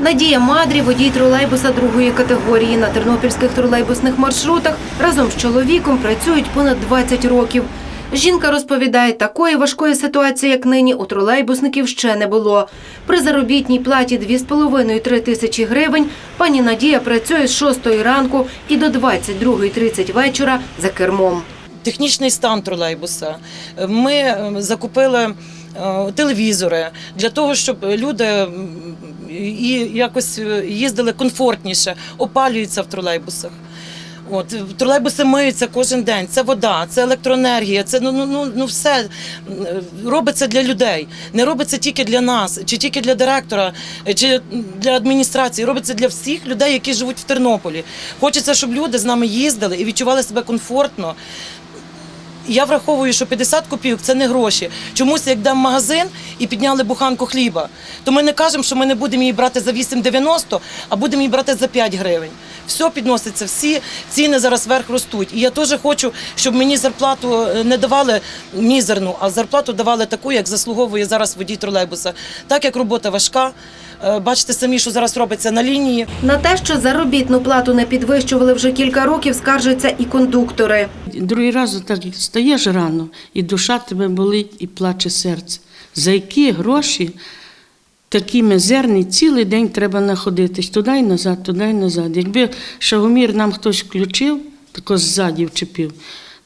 Надія Мадрі, водій тролейбуса другої категорії на тернопільських тролейбусних маршрутах, разом з чоловіком працюють понад 20 років. Жінка розповідає, такої важкої ситуації, як нині, у тролейбусників ще не було. При заробітній платі 2,5-3 тисячі гривень пані Надія працює з 6 ранку і до 22.30 вечора за кермом. технічний стан тролейбуса. Ми е, закупили е, телевізори для того, щоб люди і якось е, їздили комфортніше, опалюються в тролейбусах. От тролейбуси миються кожен день. Це вода, це електроенергія, це ну ну ну ну все робиться для людей. Не робиться тільки для нас, чи тільки для директора, е, чи для адміністрації. Робиться для всіх людей, які живуть в Тернополі. Хочеться, щоб люди з нами їздили і відчували себе комфортно. Я враховую, що 50 копійок це не гроші. Чомусь як в магазин і підняли буханку хліба, то ми не кажемо, що ми не будемо її брати за 8,90, а будемо її брати за 5 гривень. Все підноситься, всі ціни зараз вверх ростуть. І я теж хочу, щоб мені зарплату е, не давали мізерну, а зарплату давали таку, як заслуговує зараз водій тролейбуса. Так як робота важка. е, Бачите самі, що зараз робиться на лінії. На те, що заробітну плату не підвищували вже кілька років, скаржаться і кондуктори. Другий раз так стаєш рано, і душа тебе болить, і плаче серце. За які гроші такі мизерні, цілий день треба находитись туди й назад, туди й назад. Якби шагомір нам хтось включив, тако ззаді вчепив,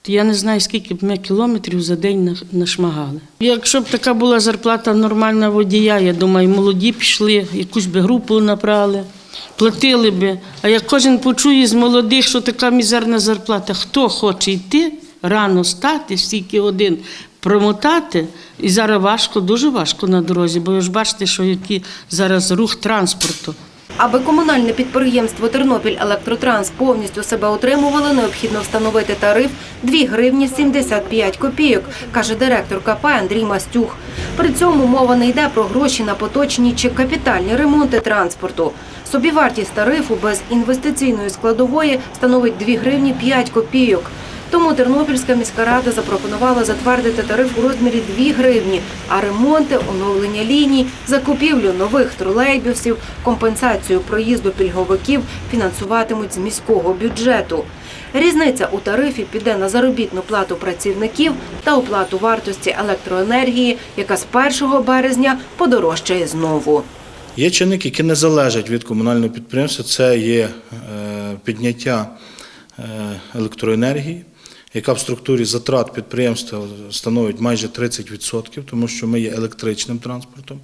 то я не знаю, скільки б ми кілометрів за день нашмагали. Якщо б така була зарплата нормальна водія, я думаю, молоді пішли, якусь би групу набрали. Платили би. А як кожен почує з молодих, що така мізерна зарплата, хто хоче йти, рано стати, стільки один промотати, і зараз важко, дуже важко на дорозі, бо ви ж бачите, що який зараз рух транспорту. Аби комунальне підприємство Тернопіль Електротранс повністю себе утримувало, необхідно встановити тариф 2 гривні 75 копійок, каже директор КП Андрій Мастюх. При цьому мова не йде про гроші на поточні чи капітальні ремонти транспорту. Собівартість тарифу без інвестиційної складової становить 2 гривні 5 копійок. Тому Тернопільська міська рада запропонувала затвердити тариф у розмірі 2 гривні, а ремонти, оновлення ліній, закупівлю нових тролейбусів, компенсацію проїзду пільговиків фінансуватимуть з міського бюджету. Різниця у тарифі піде на заробітну плату працівників та оплату вартості електроенергії, яка з 1 березня подорожчає знову. Є чинники, які не залежать від комунального підприємства. Це є е, підняття е, електроенергії, яка в структурі затрат підприємства становить майже 30%, тому що ми є електричним транспортом.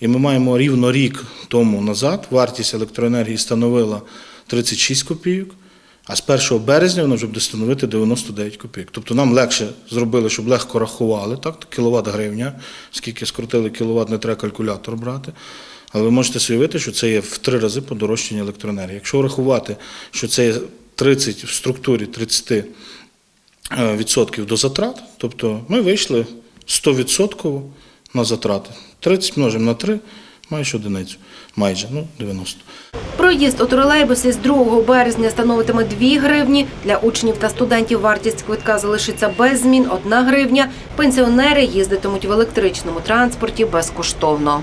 І ми маємо рівно рік тому назад вартість електроенергії становила 36 копійок, а з 1 березня вона вже буде становити 99 копійок. Тобто нам легше зробили, щоб легко рахували, так, кіловат гривня, скільки скрутили кіловат, не треба калькулятор брати. Але ви можете уявити, що це є в три рази подорожчання електроенергії. Якщо рахувати, що це є 30 в структурі 30 е, відсотків до затрат, тобто ми вийшли 100% на затрати. 30 множимо на 3, маєш одиницю. Майже, ну 90. Проїзд у тролейбусі з 2 березня становитиме 2 гривні. Для учнів та студентів вартість квитка залишиться без змін – 1 гривня. Пенсіонери їздитимуть в електричному транспорті безкоштовно.